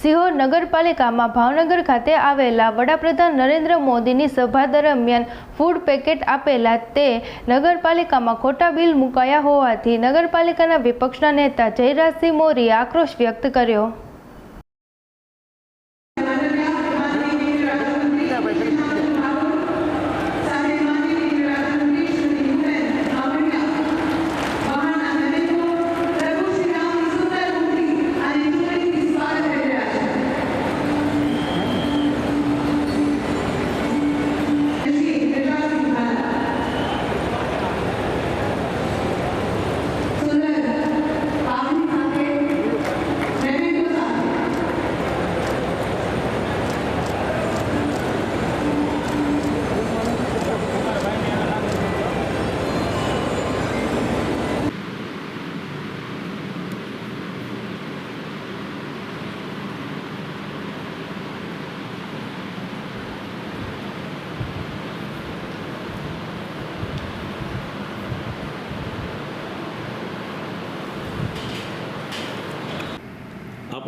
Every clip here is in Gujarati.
સિહોર નગરપાલિકામાં ભાવનગર ખાતે આવેલા વડાપ્રધાન નરેન્દ્ર મોદીની સભા દરમિયાન ફૂડ પેકેટ આપેલા તે નગરપાલિકામાં ખોટા બિલ મુકાયા હોવાથી નગરપાલિકાના વિપક્ષના નેતા જયરાજસિંહ મોરીએ આક્રોશ વ્યક્ત કર્યો.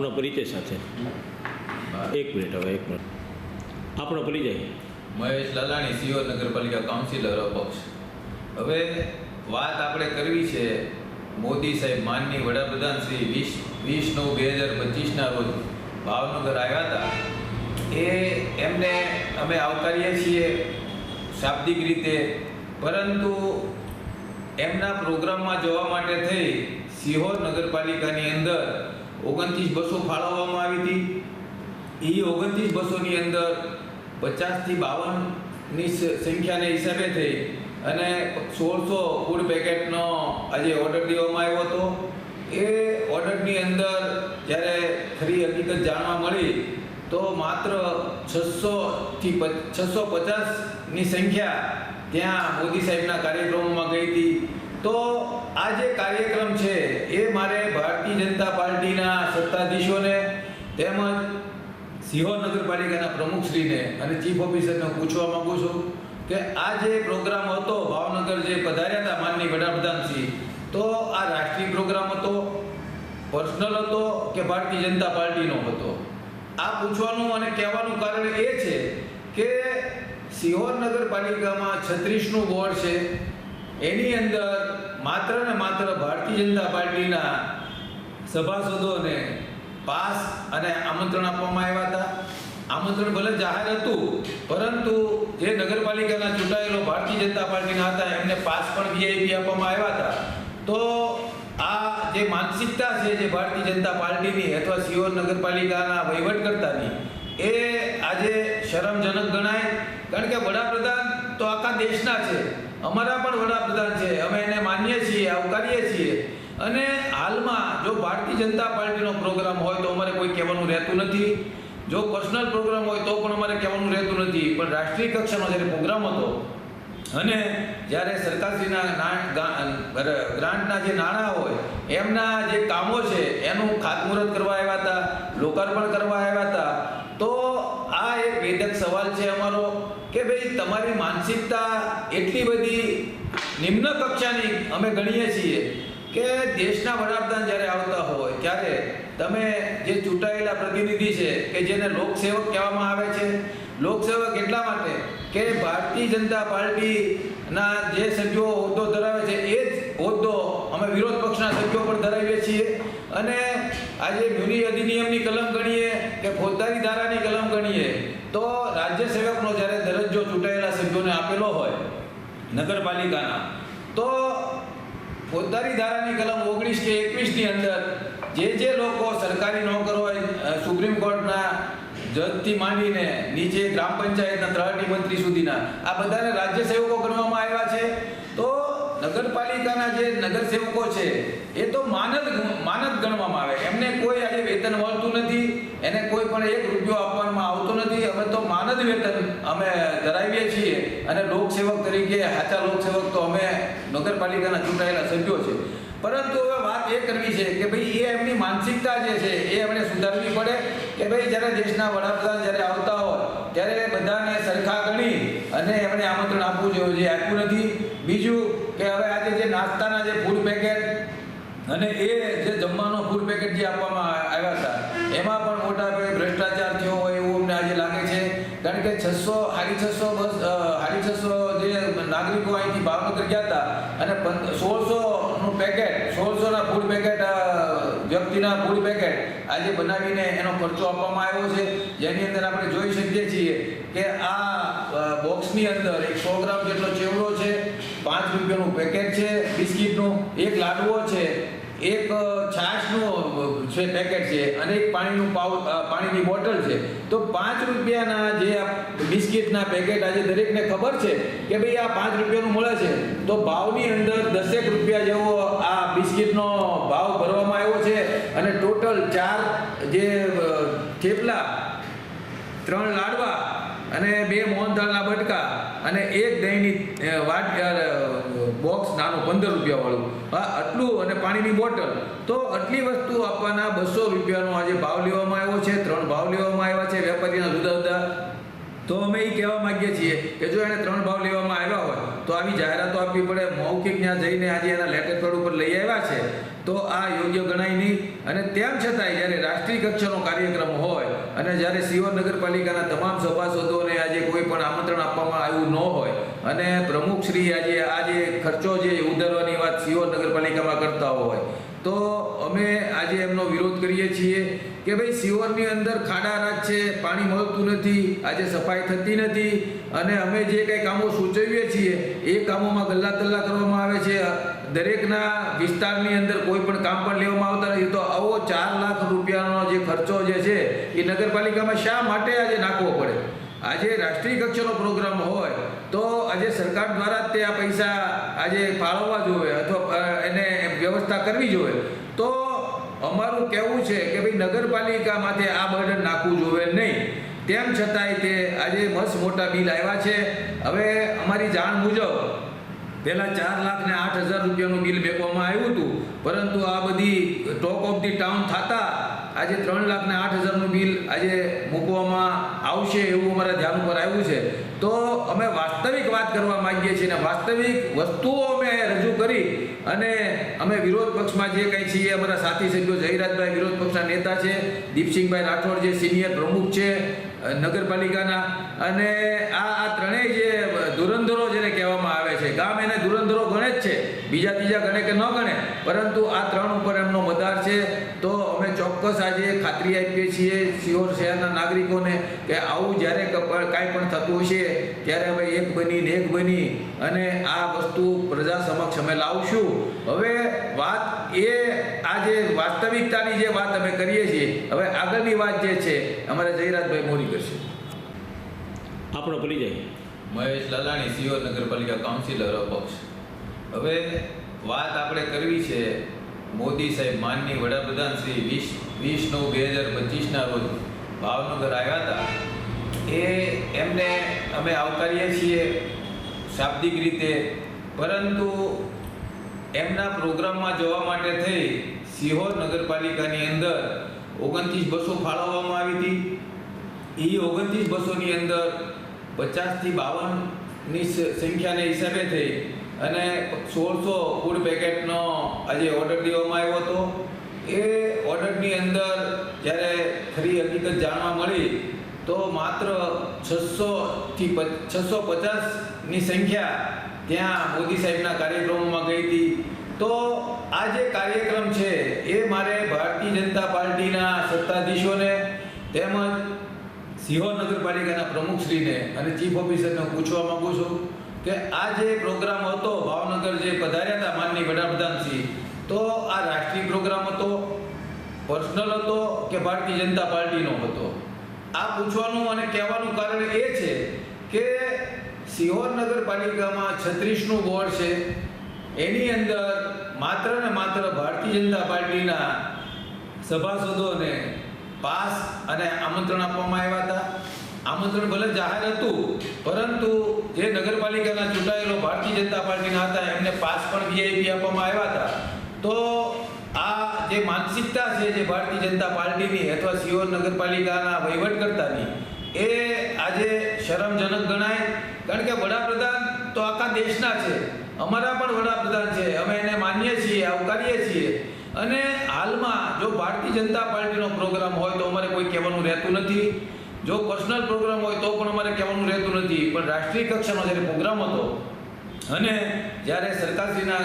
આપનો પરિચય સાથે. એક મિનિટ હવે, એક મિનિટ. આપણો પરિચય. મહેશ લલાણી સીઓ નગરપાલિકા કાઉન્સિલર અપક્ષ. હવે વાત આપણે કરવી છે મોદી સાહેબ માનની વડાપ્રધાન શ્રી વીસ વીસ નવ બે હજાર પચીસના રોજ ભાવનગર આવ્યા હતા. એ એમને અમે આવકારીએ છીએ શાબ્દિક રીતે. પરંતુ એમના પ્રોગ્રામમાં જવા માટે થઈ સિહોર નગરપાલિકાની અંદર ઓગણત્રીસ બસો ફાળવવામાં આવી હતી. એ ઓગણત્રીસ બસોની અંદર પચાસથી બાવનની સંખ્યાને હિસાબે થઈ અને સોળસો ફૂડ પેકેટનો આજે ઓર્ડર દેવામાં આવ્યો હતો. એ ઓર્ડરની અંદર જ્યારે ખરી હકીકત જાણવા મળી, તો માત્ર છસોથી છસો પચાસની સંખ્યા ત્યાં મોદી સાહેબના કાર્યક્રમોમાં ગઈ હતી. તો આ જે કાર્યક્રમ છે, એ મારે ભારતીય જનતા પાર્ટીના સત્તાધીશોને તેમજ સિહોર નગરપાલિકાના પ્રમુખશ્રીને અને ચીફ ઓફિસરને પૂછવા માગું છું કે આ જે પ્રોગ્રામ હતો, ભાવનગર જે પધાર્યા હતા માનની વડાપ્રધાનશ્રી તો આ રાષ્ટ્રીય પ્રોગ્રામ હતો, પર્સનલ હતો કે ભારતીય જનતા પાર્ટીનો હતો? આ પૂછવાનું અને કહેવાનું કારણ એ છે કે સિહોર નગરપાલિકામાં છત્રીસનું વોર્ડ છે એની અંદર માત્ર ને માત્ર ભારતીય જનતા પાર્ટીના સભાસદોને પાસ અને આમંત્રણ આપવામાં આવ્યા હતા. આમંત્રણ ભલે જાહેર હતું, પરંતુ જે નગરપાલિકાના ચૂંટાયેલો ભારતીય જનતા પાર્ટીના હતા, એમને પાસ પણ વીઆઈપી આપવામાં આવ્યા હતા. તો આ જે માનસિકતા છે જે ભારતીય જનતા પાર્ટીની અથવા સિયોર નગરપાલિકાના વહીવટકર્તાની, એ આજે શરમજનક ગણાય. કારણ કે વડાપ્રધાન તો આખા દેશના છે. અમારા પણ વડાપ્રધાન છે. અમે એને માનીએ છીએ, આવકારીએ છીએ. અને હાલમાં જો ભારતીય જનતા પાર્ટીનો પ્રોગ્રામ હોય તો અમારે કોઈ કહેવાનું રહેતું નથી. જો પર્સનલ પ્રોગ્રામ હોય તો પણ અમારે કહેવાનું રહેતું નથી. પણ રાષ્ટ્રીય કક્ષાનો જ્યારે પ્રોગ્રામ હતો અને જ્યારે સરકારશ્રીના ગ્રાન્ટના જે નાણાં હોય, એમના જે કામો છે, એનું ખાતમુહૂર્ત કરવા આવ્યા હતા, લોકાર્પણ કરવા આવ્યા હતા, તો આ એક વેદક સવાલ છે અમારો. કે ભાઈ તમારી માનસિકતા એટલી બધી નિમ્ન કક્ષાની અમે ગણીએ છીએ કે દેશના વડાપ્રધાન જ્યારે આવતા હોય ત્યારે તમે જે ચૂંટાયેલા પ્રતિનિધિ છે કે જેને લોકસેવક કહેવામાં આવે છે, લોકસેવક એટલા માટે કે ભારતીય જનતા પાર્ટીના જે સભ્યો હોદ્દો ધરાવે છે, એ જ હોદ્દો અમે વિરોધ પક્ષના સભ્યો પણ ધરાવીએ છીએ. અને આજે મ્યુનિ અધિનિયમની કલમ ગણીએ કે ફોજદારી ધારાની કલમ ગણીએ તો રાજ્ય સેવકનો જ્યારે દરજ્જો ચૂંટાયેલા સભ્યોને આપેલો હોય, નગરપાલિકાના, તો ફોજદારી ધારાની કલમ ઓગણીસ કે એકવીસની અંદર જે જે લોકો સરકારી નોકર હોય સુપ્રીમ કોર્ટના જજથી માંડીને નીચે ગ્રામ પંચાયતના ત્રણ મંત્રી સુધીના, આ બધાને રાજ્ય સેવકો ગણવામાં આવ્યા છે. તો નગરપાલિકાના જે નગરસેવકો છે, એ તો માનદ માનદ ગણવામાં આવે. એમને કોઈ આજે વેતન મળતું નથી, એને કોઈ પણ એક રૂપિયો આપવામાં આવતો નથી. અમે તો માનદ વેતન અમે ધરાવીએ છીએ અને લોકસેવક તરીકે સાચા લોકસેવક તો અમે નગરપાલિકાના ચૂંટાયેલા સભ્યો છે. પરંતુ હવે વાત એ કરવી છે કે ભાઈ, એ એમની માનસિકતા જે છે, એ એમણે સુધારવી પડે કે ભાઈ, જ્યારે દેશના વડાપ્રધાન જ્યારે આવતા હોય, ત્યારે બધાને સરખા ગણી અને એમણે આમંત્રણ આપવું જોઈએ, જે આપ્યું નથી. બીજું કે હવે આજે જે નાસ્તાના જે ફૂડ પેકેટ અને એ જે જમવાનો ફૂડ પેકેટ જે આપવામાં આવ્યા હતા, એમાં પણ મોટા ભાઈ ભ્રષ્ટાચાર થયો હોય એવું અમને આજે લાગે છે. કારણ કે છસો સાડી છસો બસ સાડી છસો જે નાગરિકો અહીંથી ભાવનગર ગયા હતા અને સોળસો નું પેકેટ સોળસોના ફૂડ પેકેટ વ્યક્તિના ફૂડ પેકેટ આજે બનાવીને એનો ખર્ચો આપવામાં આવ્યો છે. જેની અંદર આપણે જોઈ શકીએ છીએ કે આ બોક્સની અંદર એક સો ગ્રામ જેટલો ચેવડો છે પાંચ રૂપિયાનું પેકેટ છે, બિસ્કિટનું એક લાડવો છે, એક છાશનું છે પેકેટ છે અને એક પાણીનું પાઉ પાણીની બોટલ છે. તો પાંચ રૂપિયાના જે બિસ્કિટના પેકેટ આજે દરેકને ખબર છે કે ભાઈ આ પાંચ રૂપિયાનું મળે છે. તો ભાવની અંદર દસેક રૂપિયા જેવો આ બિસ્કિટનો ભાવ ભરવામાં આવ્યો છે અને ટોટલ ચાર જે થેપલા, ત્રણ લાડવા અને બે મોહનથાળના બટકા અને એક દહીંની વાટ બોક્સ નાનું પંદર રૂપિયાવાળું. હા, આટલું અને પાણીની બોટલ. તો આટલી વસ્તુ આપવાના બસો રૂપિયાનો આજે ભાવ લેવામાં આવ્યો છે, ત્રણ ભાવ લેવામાં આવ્યા છે, વેપારીના જુદા જુદા. તો અમે એ કહેવા માંગીએ છીએ કે જો એને ત્રણ ભાવ લેવામાં આવ્યા હોય, તો આવી જાહેરાતો આપવી પડે. મૌખિક ત્યાં જઈને આજે એના લેટર પેડ ઉપર લઈ આવ્યા છે. તો આ યોગ્ય ગણાય નહીં. અને તેમ છતાંય જ્યારે રાષ્ટ્રીય કક્ષાનો કાર્યક્રમ હોય અને જ્યારે સિહોર નગરપાલિકાના તમામ સભાસદોને આજે કોઈ પણ આમંત્રણ આપવામાં આવ્યું ન હોય અને પ્રમુખશ્રી આજે આજે ખર્ચો જે ઉધારવાની વાત સિહોર નગરપાલિકામાં કરતા હોય, તો અમે આજે એમનો વિરોધ કરીએ છીએ કે ભાઈ સિહોરની અંદર ખાડા રાજ છે, પાણી મળતું નથી, આજે સફાઈ થતી નથી અને અમે જે કંઈ કામો સૂચવીએ છીએ, એ કામોમાં ગલ્લા તલ્લા કરવામાં આવે છે. દરેકના વિસ્તારની અંદર કોઈ પણ કામ પણ લેવામાં આવતા નથી. તો આવો ચાર લાખ રૂપિયાનો જે ખર્ચો જે છે, એ નગરપાલિકામાં શા માટે આજે નાખવો પડે? આજે રાષ્ટ્રીય કક્ષાનો પ્રોગ્રામ હોય, તો આજે સરકાર દ્વારા તે આ પૈસા આજે ફાળવવા જોઈએ અથવા એને વ્યવસ્થા કરવી જોઈએ. તો અમારું કહેવું છે કે ભાઈ નગરપાલિકામાંથી આ બર્ડન નાખવું જોઈએ નહીં. તેમ છતાંય તે આજે બસ મોટા બિલ આવ્યા છે. હવે અમારી જાણ મુજબ પહેલાં ચાર લાખ ને આઠ હજાર રૂપિયાનું બિલ મેકવામાં આવ્યું હતું. પરંતુ આ બધી ટોક ઓફ ધી ટાઉન થતાં આજે ત્રણ લાખ ને આઠ હજારનું બિલ આજે મૂકવામાં આવશે એવું અમારા ધ્યાન ઉપર આવ્યું છે. તો અમે વાસ્તવિક વાત કરવા માંગીએ છીએ અને વાસ્તવિક વસ્તુઓ રજૂ કરી અને અમે વિરોધ પક્ષમાં જે કંઈ છીએ, અમારા સાથી સભ્યો જયરાજભાઈ વિરોધ પક્ષના નેતા છે, દીપસિંહભાઈ રાઠોડ જે સિનિયર પ્રમુખ છે નગરપાલિકાના અને આ આ ત્રણેય જે ધુરંધરો જેને કહેવામાં આવે છે, ગામ એને બીજા ત્રીજા ગણે કે ન ગણે પરંતુ આ ત્રણ ઉપર એમનો મદાર છે તો અમે ચોક્કસ આજે ખાતરી આપીએ છીએ સિહોર શહેરના નાગરિકોને કે આવું જ્યારે કાંઈ પણ થતું હશે ત્યારે અમે એક બની ને એક બની અને આ વસ્તુ પ્રજા સમક્ષ અમે લાવશું. હવે વાત એ આ જે વાસ્તવિકતાની જે વાત અમે કરીએ છીએ હવે આગળની વાત જે છે અમારે જયરાજભાઈ મોરી કરશે. આપણો પરિચય. મહેશ લાલાણી સિયોર નગરપાલિકા કાઉન્સિલર અપક્ષ. હવે વાત આપણે કરવી છે મોદી સાહેબ માનની વડાપ્રધાન શ્રી વીસ વીસ નવ બે હજાર પચીસના રોજ ભાવનગર આવ્યા હતા. એ એમને અમે આવકારીએ છીએ શાબ્દિક રીતે. પરંતુ એમના પ્રોગ્રામમાં જવા માટે થઈ સિહોર નગરપાલિકાની અંદર ઓગણત્રીસ બસો ફાળવવામાં આવી હતી. એ ઓગણત્રીસ બસોની અંદર પચાસથી બાવનની સંખ્યાને હિસાબે થઈ અને સોળસો ફૂડ પેકેટનો આજે ઓર્ડર દેવામાં આવ્યો હતો. એ ઓર્ડરની અંદર જ્યારે ખરી હકીકત જાણવા મળી, તો માત્ર છસોથી છસો પચાસની સંખ્યા ત્યાં મોદી સાહેબના કાર્યક્રમોમાં ગઈ હતી. તો આ જે કાર્યક્રમ છે, એ મારે ભારતીય જનતા પાર્ટીના સત્તાધીશોને તેમજ સિહોર નગરપાલિકાના પ્રમુખશ્રીને અને ચીફ ઓફિસરને પૂછવા માગું છું. કે આ જે પ્રોગ્રામ હતો, ભાવનગર જે પધાર્યા હતા માનની વડાપ્રધાનશ્રી તો આ રાષ્ટ્રીય પ્રોગ્રામ હતો, પર્સનલ હતો કે ભારતીય જનતા પાર્ટીનો હતો? આ પૂછવાનું અને કહેવાનું કારણ એ છે કે સિહોર નગરપાલિકામાં છત્રીસનું બોર્ડ છે. એની અંદર માત્ર ને માત્ર ભારતીય જનતા પાર્ટીના સભાસદોને પાસ અને આમંત્રણ આપવામાં આવ્યા હતા. આમંત્રણ ભલે જાહેર હતું, પરંતુ જે નગરપાલિકાના ચૂંટાયેલો ભારતીય જનતા પાર્ટીના હતા, એમને પાસ પણ વીઆઈપી આપવામાં આવ્યા હતા. તો આ જે માનસિકતા છે, જે ભારતીય જનતા પાર્ટીની અથવા સિયોર નગરપાલિકાના વહીવટકર્તાની એ આજે શરમજનક ગણાય. કારણ કે વડાપ્રધાન તો આખા દેશના છે. અમારા પણ વડાપ્રધાન છે. અમે એને માનીએ છીએ, આવકારીએ છીએ. અને હાલમાં જો ભારતીય જનતા પાર્ટીનો પ્રોગ્રામ હોય તો અમારે કોઈ કહેવાનું રહેતું નથી. જો પર્સનલ પ્રોગ્રામ હોય તો પણ અમારે કહેવાનું રહેતું નથી. પણ રાષ્ટ્રીય કક્ષાનો જ્યારે પ્રોગ્રામ હતો, અને જ્યારે સરકારશ્રીના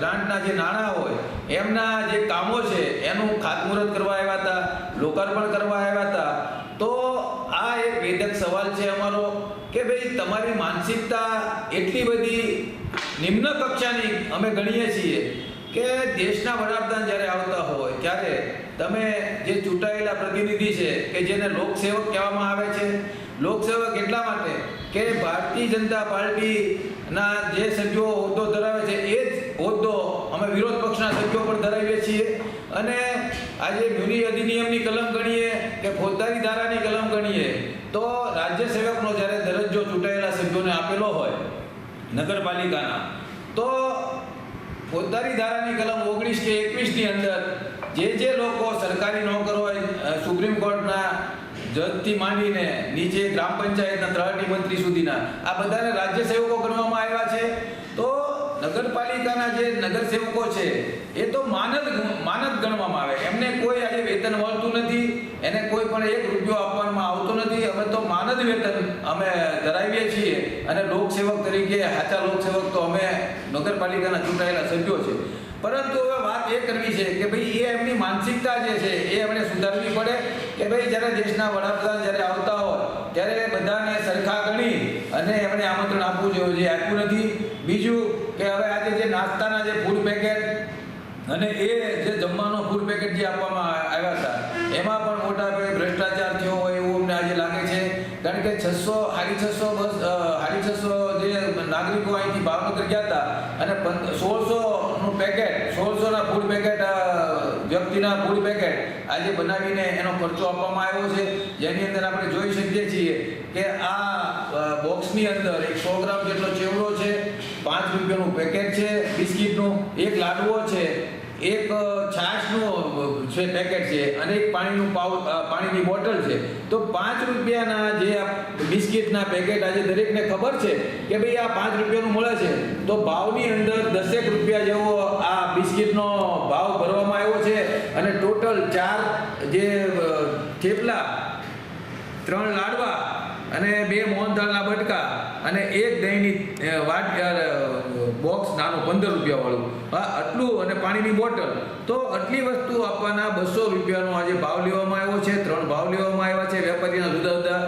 ગ્રાન્ટના જે નાણાં હોય, એમના જે કામો છે, એનું ખાતમુહૂર્ત કરવા આવ્યા હતા, લોકાર્પણ કરવા આવ્યા હતા, તો આ એક વેદક સવાલ છે અમારો, કે ભાઈ તમારી માનસિકતા એટલી બધી નિમ્ન કક્ષાની અમે ગણીએ છીએ, કે દેશના વડાપ્રધાન જ્યારે તમે જે ચૂંટાયેલા પ્રતિનિધિ છે, કે જેને લોકસેવક કહેવામાં આવે છે, લોકસેવક એટલા માટે કે ભારતીય જનતા પાર્ટીના જે સભ્યો હોદ્દો ધરાવે છે, એ જ હોદ્દો અમે વિરોધ પક્ષના સભ્યો પણ ધરાવીએ છીએ. અને આજે મ્યુનિ અધિનિયમની કલમ ગણીએ કે ફોજદારી ધારાની કલમ ગણીએ, તો રાજ્ય સેવકનો જ્યારે દરજ્જો ચૂંટાયેલા સભ્યોને આપેલો હોય, નગરપાલિકાના, તો ફોજદારી ધારાની કલમ ઓગણીસ કે એકવીસની અંદર જે જે લોકો સરકારી નોકર હોય સુપ્રીમ કોર્ટના જજથી માંડીને નીચે ગ્રામ પંચાયતના ત્રણની મંત્રી સુધીના, આ બધાને રાજ્ય સેવકો ગણવામાં આવ્યા છે. તો નગરપાલિકાના જે નગર સેવકો છે, એ તો માનદ માનદ ગણવામાં આવે. એમને કોઈ આજે વેતન મળતું નથી, એને કોઈ પણ એક રૂપિયો આપવામાં આવતો નથી. અમે તો માનદ વેતન અમે ધરાવીએ છીએ. અને લોકસેવક તરીકે સાચા લોકસેવક તો અમે નગરપાલિકાના ચૂંટાયેલા સભ્યો છે. પરંતુ હવે વાત એ કરવી છે કે ભાઈ એ એમની માનસિકતા જે છે એ એમણે સુધારવી પડે કે ભાઈ જ્યારે દેશના વડાપ્રધાન જ્યારે આવતા હોય, ત્યારે બધાને સરખા ગણી અને એમણે આમંત્રણ આપવું જોઈએ. જે આપ્યું નથી, બીજું કે હવે આજે જે નાસ્તાના જે ફૂડ પેકેટ અને એ જે જમવાનો ફૂડ પેકેટ જે આપવામાં આવ્યા હતા, એમાં પણ મોટા ભ્રષ્ટાચાર થયો હોય એવું અમને આજે લાગે છે. કારણ કે છસો, સાડી છસો બસ સાડી છસો જે નાગરિકો અહીંથી ભાવનગર ગયા હતા અને સોળસો પેકેટ સોળસોના ફૂડ પેકેટ વ્યક્તિના ફૂડ પેકેટ આજે બનાવીને એનો ખર્ચો આપવામાં આવ્યો છે. જેની અંદર આપણે જોઈ શકીએ છીએ કે આ બોક્સની અંદર એક સો ગ્રામ જેટલો ચેવડો છે, પાંચ રૂપિયાનું પેકેટ છે, બિસ્કીટનું એક લાડવો છે, એક છાશનું છે પેકેટ છે, અને એક પાણીનું પાઉ પાણીની બોટલ છે. તો પાંચ રૂપિયાના જે બિસ્કિટના પેકેટ આજે દરેકને ખબર છે કે ભાઈ આ પાંચ રૂપિયાનું મળે છે. તો ભાવની અંદર દસેક રૂપિયા જેવો આ બિસ્કિટનો ભાવ ભરવામાં આવ્યો છે અને ટોટલ ચાર જે થેપલા, ત્રણ લાડવા અને બે મોહનથાળના બટકા અને એક દહીંની વાટ બોક્સ નાનું પંદર રૂપિયાવાળું. હા, આટલું અને પાણીની બોટલ. તો આટલી વસ્તુ આપવાના બસો રૂપિયાનો આજે ભાવ લેવામાં આવ્યો છે, ત્રણ ભાવ લેવામાં આવ્યા છે વેપારીના જુદા જુદા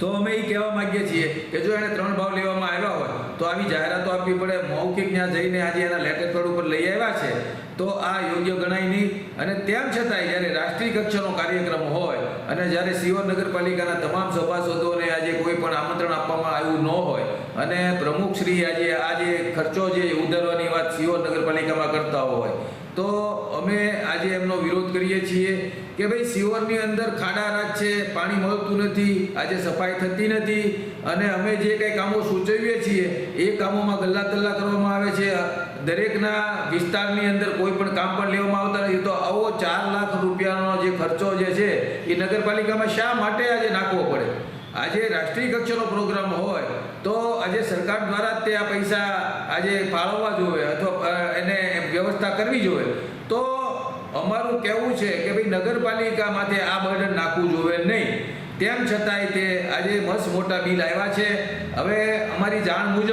તો અમે એ કહેવા માંગીએ છીએ કે જો એને ત્રણ ભાવ લેવામાં આવ્યા હોય, તો આવી જાહેરાતો આપવી પડે. મૌખિક ત્યાં જઈને આજે એના લેટર પેડ ઉપર લઈ આવ્યા છે. તો આ યોગ્ય ગણાય નહીં. અને તેમ છતાંય જ્યારે રાષ્ટ્રીય કક્ષાનો કાર્યક્રમ હોય અને જ્યારે સિયોર નગરપાલિકાના તમામ સભાસદોને આજે કોઈ પણ આમંત્રણ આપવામાં આવ્યું ન હોય, અને પ્રમુખશ્રી આજે આજે ખર્ચો જે ઉધારવાની વાત સિયોર નગરપાલિકામાં કરતા હોય, તો અમે આજે એમનો વિરોધ કરીએ છીએ. કે ભાઈ સિયોરની અંદર ખાડા રાજ છે પાણી મળતું નથી, આજે સફાઈ થતી નથી. અને અમે જે કંઈ કામો સૂચવીએ છીએ, એ કામોમાં ગલ્લા તલ્લા કરવામાં આવે છે. દરેકના વિસ્તારની અંદર કોઈ પણ કામ પણ લેવામાં આવતા નથી. તો આવો ચાર લાખ રૂપિયાનો જે ખર્ચો જે છે, એ નગરપાલિકામાં શા માટે આજે નાખવો પડે? આજે રાષ્ટ્રીય કક્ષાનો પ્રોગ્રામ હોય, તો આજે સરકાર દ્વારા તે આ પૈસા આજે ફાળવવા જોઈએ, અથવા એને વ્યવસ્થા કરવી જોઈએ. તો અમારું કહેવું છે કે ભાઈ નગરપાલિકા માટે આ બર્ડન નાખવું જોઈએ નહીં. તેમ છતાંય તે આજે મસ્ત મોટા બિલ આવ્યા છે. હવે અમારી જાણ મુજબ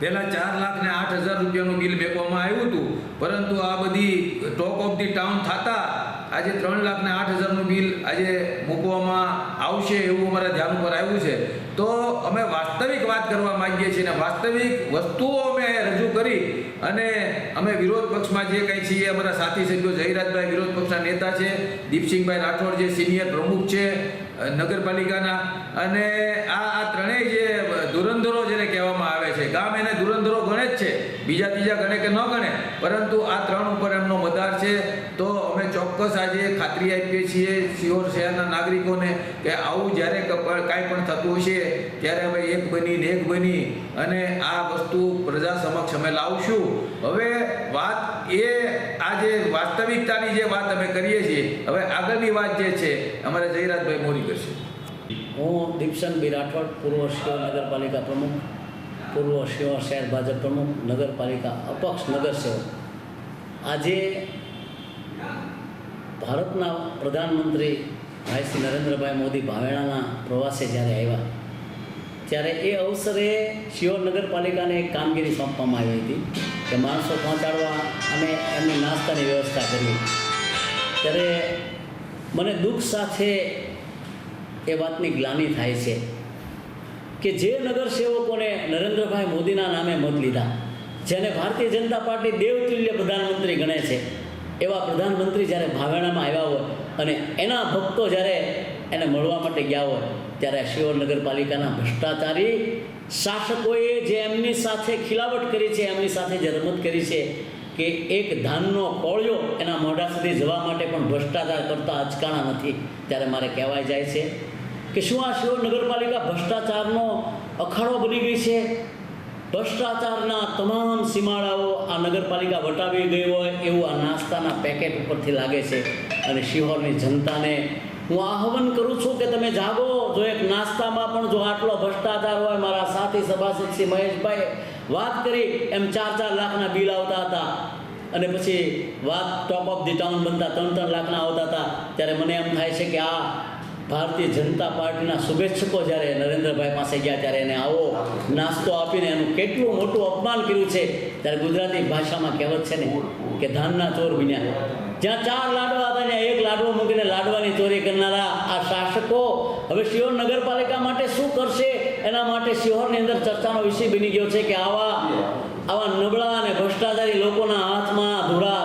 પહેલાં ચાર લાખ ને આઠ હજાર રૂપિયાનું બિલ મેકવામાં આવ્યું હતું. પરંતુ આ બધી ટોક ઓફ ધી ટાઉન થતા આજે ત્રણ લાખ ને આઠ હજારનું બિલ આજે મૂકવામાં આવશે એવું અમારા ધ્યાન ઉપર આવ્યું છે. તો અમે વાસ્તવિક વાત કરવા માંગીએ છીએ અને વાસ્તવિક વસ્તુઓ અમે રજૂ કરી અને અમે વિરોધ પક્ષમાં જે કંઈ છીએ, અમારા સાથી સભ્યો જયરાજભાઈ વિરોધ પક્ષના નેતા છે, દીપસિંહભાઈ રાઠોડ જે સિનિયર પ્રમુખ છે નગરપાલિકાના અને આ આ ત્રણેય જે ધુરંધરો જેને કહેવામાં આવે છે, ગામ એને ધુરંધરો ગણે જ છે, બીજા ત્રીજા ગણે કે ન ગણે, પરંતુ આ ત્રણ ઉપર એમનો મદાર છે તો અમે ચોક્કસ આજે ખાતરી આપીએ છીએ સિયોર શહેરના નાગરિકોને કે આવું જ્યારે કાંઈ પણ થતું હશે, ત્યારે અમે એક બની ને એક બની અને આ વસ્તુ પ્રજા સમક્ષ અમે લાવશું. હવે વાત એ, આ જે વાસ્તવિકતાની જે વાત અમે કરીએ છીએ, હવે આગળની વાત જે છે, અમારે જયરાજભાઈ મોરી કરશે. હું દીપસન બી રાઠોડ, પૂર્વ નગરપાલિકા પ્રમુખ, પૂર્વ શિવ શહેર ભાજપ પ્રમુખ, નગરપાલિકા અપક્ષ નગરસેવક. આજે ભારતના પ્રધાનમંત્રી ભાઈ શ્રી નરેન્દ્રભાઈ મોદી ભાવેણાના પ્રવાસે જ્યારે આવ્યા, ત્યારે એ અવસરે શિયોર નગરપાલિકાને એક કામગીરી સોંપવામાં આવી હતી કે માણસો પહોંચાડવા અને એમની નાસ્તાની વ્યવસ્થા કરવી. ત્યારે મને દુઃખ સાથે એ વાતની ગ્લાની થાય છે કે જે નગરસેવકોને નરેન્દ્રભાઈ મોદીના નામે મત લીધા, જેને ભારતીય જનતા પાર્ટી દેવતુલ્ય પ્રધાનમંત્રી ગણે છે એવા પ્રધાનમંત્રી જ્યારે ભાવેણામાં આવ્યા હોય અને એના ભક્તો જ્યારે એને મળવા માટે ગયા હોય, ત્યારે શિવર નગરપાલિકાના ભ્રષ્ટાચારી શાસકોએ જે એમની સાથે ખિલાવટ કરી છે, એમની સાથે જે રમત કરી છે કે એક ધાનનો કોળિયો એના મોઢા સુધી જવા માટે પણ ભ્રષ્ટાચાર કરતા અચકાણા નથી, ત્યારે મારે કહેવાય જાય છે કે શું આ શિવ નગરપાલિકા ભ્રષ્ટાચારનો અખાડો બની ગઈ છે? ભ્રષ્ટાચારના તમામ સીમાડાઓ આ નગરપાલિકા વટાવી ગઈ હોય એવું આ નાસ્તાના પેકેટ ઉપરથી લાગે છે. અને શિહોરની જનતાને હું આહવાન કરું છું કે તમે જાગો. જો એક નાસ્તામાં પણ જો આટલો ભ્રષ્ટાચાર હોય, મારા સાથી સભાસદ શ્રી મહેશભાઈ વાત કરી, એમ ચાર ચાર લાખના બિલ આવતા હતા. અને પછી વાત ટોપ ઓફ ધી ટાઉન બનતા ત્રણ ત્રણ લાખના આવતા હતા. ત્યારે મને એમ થાય છે કે આ ભારતીય જનતા પાર્ટીના શુભેચ્છકો જ્યારે નરેન્દ્રભાઈ પાસે ગયા ત્યારે એને આવો નાસ્તો આપીને એનું કેટલું મોટું અપમાન કર્યું છે, ત્યારે ગુજરાતી ભાષામાં કહેવત છે ને કે ધાનના ચોર બન્યા. જ્યાં ચાર લાડવા હતા, ત્યાં એક લાડવો મૂકીને લાડવાની ચોરી કરનારા આ શાસકો હવે શિહોર નગરપાલિકા માટે શું કરશે? એના માટે શિહોરની અંદર ચર્ચાનો વિષય બની ગયો છે કે આવા આવા નબળા અને ભ્રષ્ટાચારી લોકોના હાથમાં ધોળા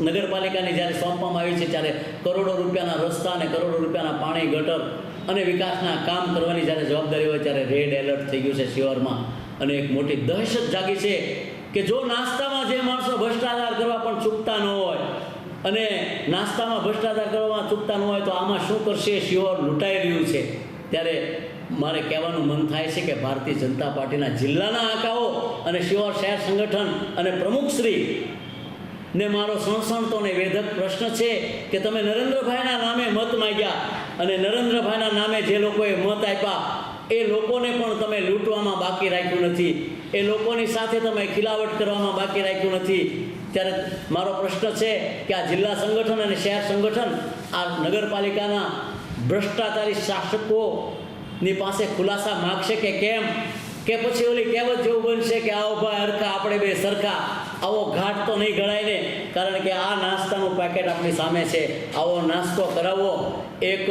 નગરપાલિકાની જ્યારે સોંપવામાં આવી છે ત્યારે કરોડો રૂપિયાના રસ્તા અને કરોડો રૂપિયાના પાણી, ગટર અને વિકાસના કામ કરવાની જ્યારે જવાબદારી હોય ત્યારે રેડ એલર્ટ થઈ ગયું છે શિવરમાં. અને એક મોટી દહેશત જાગી છે કે જો નાસ્તામાં જે માણસો ભ્રષ્ટાચાર કરવા પણ ચૂકતા ન હોય અને નાસ્તામાં ભ્રષ્ટાચાર કરવામાં ચૂકતા ન હોય તો આમાં શું કરશે? શિવર લૂંટાઈ રહ્યું છે. ત્યારે મારે કહેવાનું મન થાય છે કે ભારતીય જનતા પાર્ટીના જિલ્લાના આંકાઓ અને શિવર શહેર સંગઠન અને પ્રમુખશ્રી ને મારો સણસણતો ને વેધક પ્રશ્ન છે કે તમે નરેન્દ્રભાઈના નામે મત માંગ્યા અને નરેન્દ્રભાઈના નામે જે લોકોએ મત આપ્યા, એ લોકોને પણ તમે લૂંટવામાં બાકી રાખ્યું નથી. એ લોકોની સાથે તમે ખિલાવટ કરવામાં બાકી રાખ્યું નથી. ત્યારે મારો પ્રશ્ન છે કે આ જિલ્લા સંગઠન અને શહેર સંગઠન, આ નગરપાલિકાના ભ્રષ્ટાચારી શાસકોની પાસે ખુલાસા માગશે કે કેમ? કે પછી ઓલી કહેવત જેવું બનશે કે આવો ભાઈ હરખા આપણે બે સરખા. આવો ઘાટ તો નહીં ગણાય ને. કારણ કે આ નાસ્તાનું પેકેટ આપણી સામે છે. આવો નાસ્તો કરાવવો એક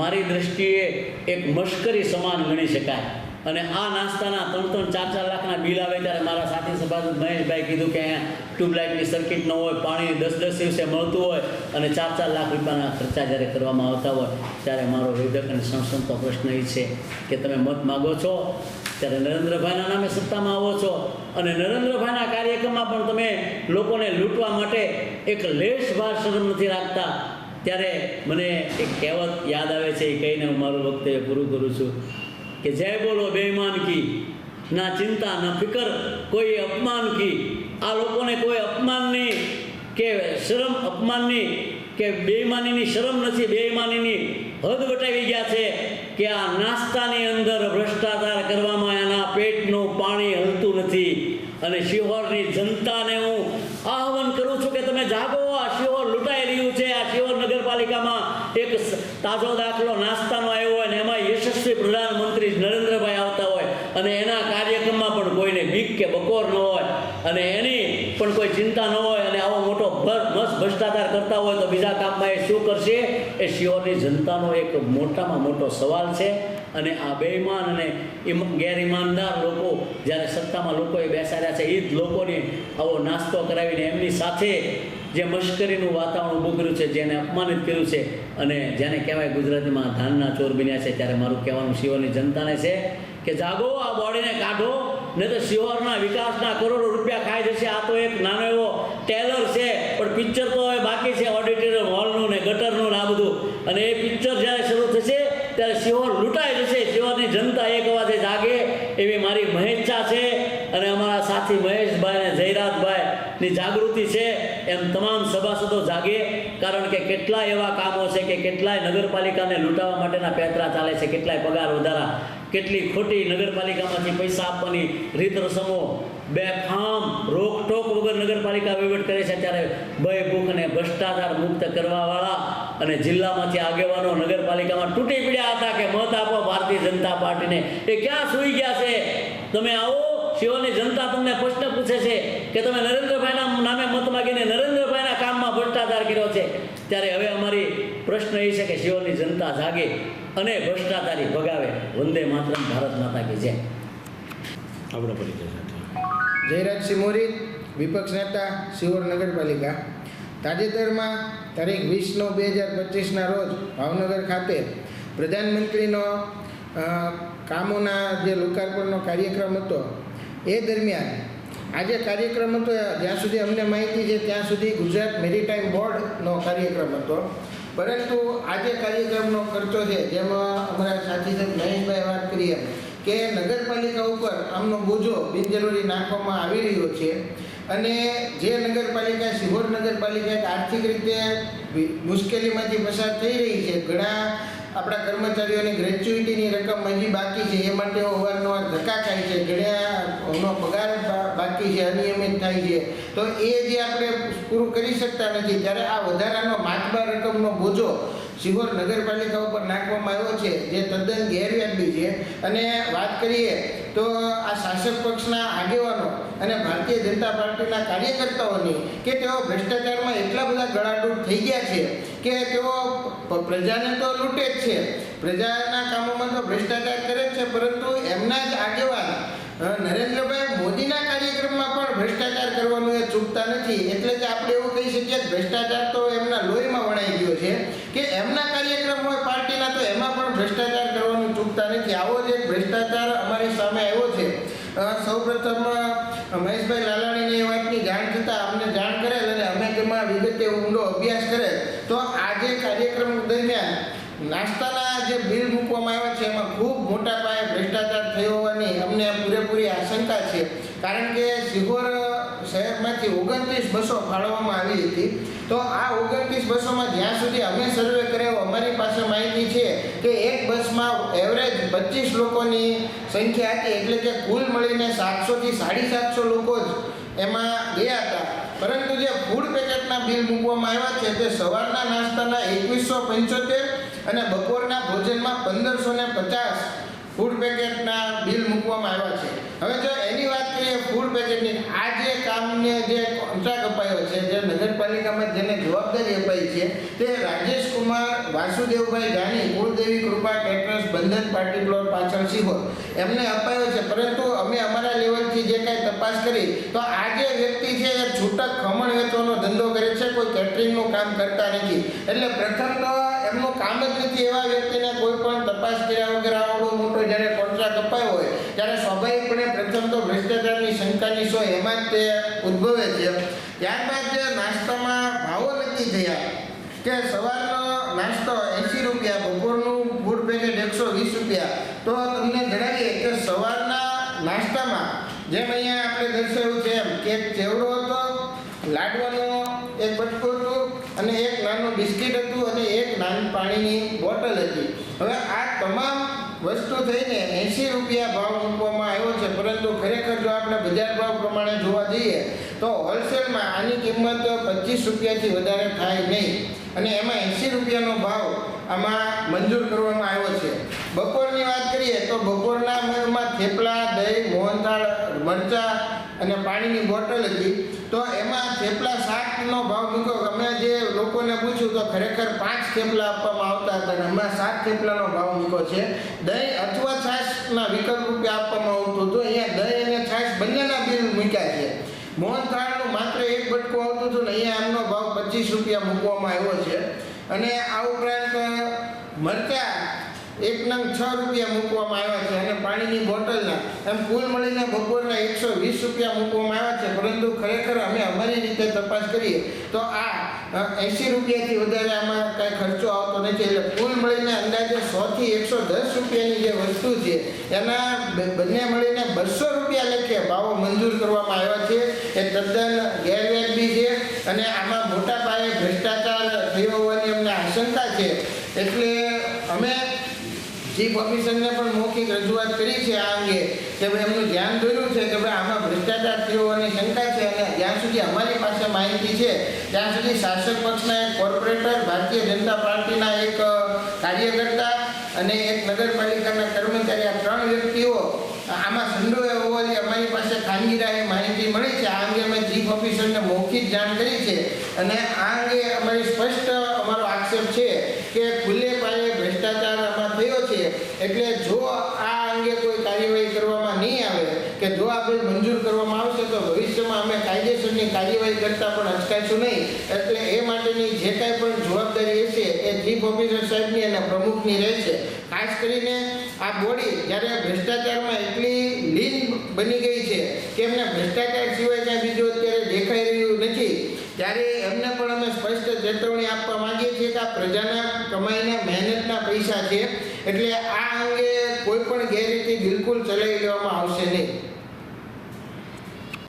મારી દ્રષ્ટિએ એક મશ્કરી સમાન ગણી શકાય. અને આ નાસ્તાના ત્રણ ત્રણ ચાર ચાર લાખના બિલ આવે ત્યારે મારા સાથી સભા મહેશભાઈ કીધું કે અહીંયા ટ્યુબલાઇટની સર્કિટ ન હોય, પાણી દસ દસ દિવસે મળતું હોય અને ચાર ચાર લાખ રૂપિયાના ખર્ચા જ્યારે કરવામાં આવતા હોય, ત્યારે મારો વેદક અને સંસંતો પ્રશ્ન એ છે કે તમે મત માગો છો? ત્યારે નરેન્દ્રભાઈના નામે સત્તામાં આવો છો. અને નરેન્દ્રભાઈના કાર્યક્રમમાં પણ તમે લોકોને લૂંટવા માટે એક લેશ ભાર શરમ નથી રાખતા. ત્યારે મને એક કહેવત યાદ આવે છે, એ કહીને હું મારું વખતે પૂરું કરું છું કે જય બોલો બેઈમાન કી, ના ચિંતા, ના ફિકર, કોઈ અપમાન કી. આ લોકોને કોઈ અપમાનની કે શરમ અપમાનની કે બેઈમાનીની શરમ નથી. બેઈમાનીની હદ વટાવી ગયા છે કે આ નાસ્તાની અંદર ભ્રષ્ટાચાર અને શિહોરની જનતાને હું આહવાન કરું છું કે તમે જાગો. આ શિહોર લૂંટાઈ રહ્યું છે. આ શિહોર નગરપાલિકામાં એક તાજો દાખલો નાસ્તાનો આવ્યો હોય ને એમાં યશસ્વી પ્રધાનમંત્રી નરેન્દ્રભાઈ આવતા હોય અને એના કાર્યક્રમમાં પણ કોઈને બીક કે બકોર ન હોય. અને એની પણ કોઈ ચિંતા ન હોય અને આવો મોટો મસ્ત ભ્રષ્ટાચાર કરતા હોય તો બીજા કામમાં એ શું કરશે? એ શિહોરની જનતાનો એક મોટામાં મોટો સવાલ છે અને આ બેઈમાન અને ઈમ- ગેરઈમાનદાર લોકો જ્યારે સત્તામાં લોકોએ બેસાડ્યા છે એ જ લોકોને આવો નાસ્તો કરાવીને એમની સાથે જે મશ્કરીનું વાતાવરણ ઊભું કર્યું છે, જેને અપમાનિત કર્યું છે અને જેને કહેવાય ગુજરાતીમાં ધાનના ચોર બન્યા છે, ત્યારે મારું કહેવાનું શિવરની જનતાને છે કે જાગો, આ બોડીને કાઢો. ને તો શિહોરના વિકાસના કરોડો રૂપિયા ખાઈ જશે. આ તો એક નાનો એવો ટેલર છે, પણ પિક્ચર તો હવે બાકી છે ઓડિટોરિયમ હોલનું ને ગટરનું ને આ બધું. અને એ પિક્ચર જ્યારે શરૂ થશે, ત્યારે શિહોર લૂંટાઈ જશે. શિહોરની જનતા એક અવાજે જાગે એવી મારી મહેચ્છા છે. અને અમારા સાથી મહેશભાઈ અને જયરાજભાઈની જાગૃતિ છે. એમ તમામ સભાસદો જાગે, કારણ કે કેટલાય એવા કામો છે કે કેટલાય નગરપાલિકાને લૂંટાવા માટેના પેતરા ચાલે છે, કેટલાય પગાર વધારા. કેટલી ખોટી નગરપાલિકામાંથી પૈસા આપવાની રીત રસમો બે ફામ રોકટોક વગર નગરપાલિકા વહીવટ કરે છે ત્યારે ભય, ભૂખ અને ભ્રષ્ટાચાર મુક્ત કરવાવાળા અને જિલ્લામાંથી આગેવાનો નગરપાલિકામાં તૂટી પડ્યા હતા કે મત આપો ભારતીય જનતા પાર્ટીને. એ ક્યાં સૂઈ ગયા છે? તમે આવો શિવની જનતા તમને પ્રશ્ન પૂછે છે કે તમે નરેન્દ્રભાઈના નામે મત માગીને નરેન્દ્રભાઈના કામમાં ભ્રષ્ટાચાર કર્યો છે. ત્યારે હવે અમારી પ્રશ્ન એ છે કે શિવની જનતા જાગે અને ભ્રષ્ટાચારી ભગાવે વંદે માતરમ ભારત માતા કે જય. આપણો પરિચય સાથે. જયરાજસિંહ મોરી વિપક્ષ નેતા શિહોર નગરપાલિકા. તાજેતરમાં તારીખ વીસ નવ બે હજાર પચીસના રોજ ભાવનગર ખાતે પ્રધાનમંત્રીનો કામોના જે લોકાર્પણનો કાર્યક્રમ હતો એ દરમિયાન આજે કાર્યક્રમ હતો જ્યાં સુધી અમને માહિતી છે ત્યાં સુધી ગુજરાત મેરીટાઈમ બોર્ડનો કાર્યક્રમ હતો. પરંતુ આજે કાર્યક્રમનો ખર્ચો છે, જેમાં અમારા સાથી મહેશભાઈ વાત કરીએ કે નગરપાલિકા ઉપર આમનો બોજો બિનજરૂરી નાખવામાં આવી રહ્યો છે અને જે નગરપાલિકા સિહોર નગરપાલિકા આર્થિક રીતે મુશ્કેલીમાંથી પસાર થઈ રહી છે, ઘણા આપણા કર્મચારીઓની ગ્રેચ્યુઇટીની રકમ હજી બાકી છે, એ માટે અવારનવાર ધક્કા ખાય છે. ઘણા પગાર બાકી છે, અનિયમિત થાય છે. તો એ જે આપણે પૂરું કરી શકતા નથી, ત્યારે આ વધારાનો માતબાર રકમનો બોજો સિહોર નગરપાલિકા ઉપર નાખવામાં આવ્યો છે, જે તદ્દન ગેરવ્યાજબી છે. અને વાત કરીએ તો આ શાસક પક્ષના આગેવાનો અને ભારતીય જનતા પાર્ટીના કાર્યકર્તાઓની કે તેઓ ભ્રષ્ટાચારમાં એટલા બધા ગળાડૂબ થઈ ગયા છે કે તેઓ પ્રજાને તો લૂંટે જ છે. પ્રજાના કામોમાં તો ભ્રષ્ટાચાર કરે છે, પરંતુ એમના જ આગેવાન નરેન્દ્રભાઈ મોદીના કાર્યક્રમમાં પણ ભ્રષ્ટાચાર કરવાનું એ ચૂકતા નથી. એટલે કે આપણે એવું કહી શકીએ ભ્રષ્ટાચાર તો એમના લોહીમાં વણાઈ ગયો છે. કે એમના કાર્યક્રમ હોય પાર્ટીના, તો એમાં પણ ભ્રષ્ટાચાર કરવાનું ચૂકતા નથી. આવો જ એક ભ્રષ્ટાચાર અમારી સામે આવ્યો છે. સૌ સૌપ્રથમ મહેશભાઈ લાલાણીની એ વાતની જાણ થતાં અમને જાણ કરેલ અને અમે તેમાં વિગતે ઊંડો અભ્યાસ કરેલ. તો આજે કાર્યક્રમ દરમિયાન નાસ્તાના જે બિલ મૂકવામાં આવ્યા છે, એમાં ખૂબ મોટા પાયે ભ્રષ્ટાચાર થયો હોવાની અમને પૂરેપૂરી આશંકા છે. કારણ કે સિહોર શહેરમાંથી ઓગણત્રીસ બસો ફાળવવામાં આવી હતી. તો આ ઓગણત્રીસ બસોમાં જ્યાં સુધી અમે સર્વે કર્યો, અમારી પાસે માહિતી છે કે એક બસમાં એવરેજ પચીસ લોકોની સંખ્યા હતી. એટલે કે કુલ મળીને સાતસોથી સાડી સાતસો લોકો જ એમાં ગયા હતા. પરંતુ જે ફૂડ પેકેટના બિલ મૂકવામાં આવ્યા છે તે સવારના નાસ્તાના એકવીસો પંચોતેર અને બપોરના ભોજનમાં પંદરસો ને પચાસ ફૂડ પેકેટના બિલ મૂકવામાં આવ્યા છે. હવે જો એની વાત કરીએ ફૂડ પેકેટની આ જે કામને જે કોન્ટ્રાક્ટ અપાયો છે જે નગરપાલિકામાં જેને જવાબદારી અપાઈ છે, તે Rajesh Vasudevbhai Jani Kuldevi Krupa caterers Bandhan party plot પાછળ સિહોર. એમને અપાયો છે, પરંતુ અમે અમારા લેવલથી જે કાંઈ તપાસ કરી, તો આ જે વ્યક્તિ છે, એ છૂટક ખમણ વેચવાનો ધંધો કરે છે, કોઈ કેટરિંગનું કામ કરતા નથી. એટલે પ્રથમ તો એમનું કામ જ નથી એવા વ્યક્તિને કોઈ પણ તપાસ કર્યા વગર આવડો મોટો જ્યારે કોન્ટ્રાક્ટ અપાયો હોય, ત્યારે સ્વાભાવિકપણે પ્રથમ તો ભ્રષ્ટાચારની શંકાની સો એમાં જ તે ઉદ્ભવે છે. ત્યારબાદ નાસ્તામાં ભાવો નક્કી થયા કે સવારનો નાસ્તો એંસી રૂપિયા, બપોરનું ફૂડ પેકેટ એકસો વીસ રૂપિયા. તો તમને જણાવીએ કે સવારના નાસ્તામાં જેમ અહીંયા આપણે દર્શાવ્યું છે એમ કે ચેવડો હતો, લાડવાનો એક બટકું હતું અને એક નાનું બિસ્કિટ હતું અને એક નાની પાણીની બોટલ હતી. હવે આ તમામ વસ્તુ થઈને એંસી રૂપિયા ભાવ મૂકવામાં આવ્યો છે, પરંતુ ખરેખર જો આપણે બજાર ભાવ પ્રમાણે જોવા જઈએ, તો હોલસેલમાં આની કિંમત પચીસ રૂપિયાથી વધારે થાય નહીં. અને એમાં એંસી રૂપિયાનો ભાવ આમાં મંજૂર કરવામાં આવ્યો છે. બપોરની વાત કરીએ તો બપોરના મેળમાં થેપલા, દહીં, મોહનથાળ, મરચાં અને પાણીની બોટલ હતી. તો એમાં થેપલા શાકનો ભાવ મૂક્યો. અમે જે લોકોને પૂછ્યું તો ખરેખર પાંચ થેપલા આપવામાં આવતા હતા અને હમણાં સાત થેપલાનો ભાવ મૂક્યો છે. દહીં અથવા છાશના વિકલ્પ રૂપે આપવામાં આવતું હતું. અહીંયા દહીં અને છાશ બંનેના બિલ મૂક્યા છે. મોહનથાળનું માત્ર એક બટકું આવતું હતું ને અહીંયા આમનો ભાવ પચીસ રૂપિયા મૂકવામાં આવ્યો છે. અને આ ઉપરાંત મરચાં એક નંગ છ રૂપિયા મૂકવામાં આવ્યા છે અને પાણીની બોટલના એમ કુલ મળીને બપોરના એકસો વીસ રૂપિયા મૂકવામાં આવ્યા છે. પરંતુ ખરેખર અમે અમારી રીતે તપાસ કરીએ તો આ એંસી રૂપિયાથી વધારે આમાં કાંઈ ખર્ચો આવતો નથી. એટલે કુલ મળીને અંદાજે સોથી એકસો દસ રૂપિયાની જે વસ્તુ છે, એના બંને મળીને બસો રૂપિયા લેખે ભાવો મંજૂર કરવામાં આવ્યા છે. એ તદ્દન ગેરવ્યાજબી છે અને આમાં મોટા પાયે ભ્રષ્ટાચાર થયો હોવાની અમને આશંકા છે. એટલે અમે ચીફ ઓફિસરને પણ મૌખિક રજૂઆત કરી છે આ અંગે કે ભાઈ એમનું ધ્યાન દોર્યું છે કે ભાઈ આમાં ભ્રષ્ટાચાર થયો હોવાની શંકા છે અને જ્યાં સુધી અમારી પાસે માહિતી છે, ત્યાં સુધી શાસક પક્ષના એક કોર્પોરેટર ભારતીય જનતા પાર્ટીના એક કાર્યકર્તા અને એક નગરપાલિકાના કર્મચારી આ ત્રણ વ્યક્તિઓ, આમાં સંડોવાયા હોવાથી અમારી પાસે ખાનગીરાએ માહિતી મળી છે. આ અંગે અમે ચીફ ઓફિસરને મૌખિક જાણ કરી છે અને આ અંગે અમારી સ્પષ્ટ અમારો આક્ષેપ છે કે ખુલ્લે પાયે ભ્રષ્ટાચાર આમાં થયો છે એટલે જો આ અંગે કોઈ કાર્યવાહી કરવામાં નહીં આવે કે જો આ બિલ મંજૂર કરવામાં આવશે તો ભવિષ્યમાં અમે કાયદેસરની કાર્યવાહી કરતા પણ અચકાઈશું નહીં. એટલે એ માટેની જે કાંઈ પણ જવાબદારી હશે એ ચીફ ઓફિસર સાહેબની અને પ્રમુખની રહેશે. ખાસ કરીને આ બોડી જ્યારે ભ્રષ્ટાચારમાં એટલી લીન બની ગઈ છે કે એમને ભ્રષ્ટાચાર સિવાય કાંઈ બીજું અત્યારે દેખાઈ રહ્યું નથી. ત્યારે એમને પણ અમે સ્પષ્ટ ચેતવણી આપવા માંગીએ છીએ કે આ પ્રજાના કમાઈના મહેનતના પૈસા છે. એટલે આ અંગે કોઈ પણ ગેરરીતિ બિલકુલ ચલાવી લેવામાં આવશે નહીં.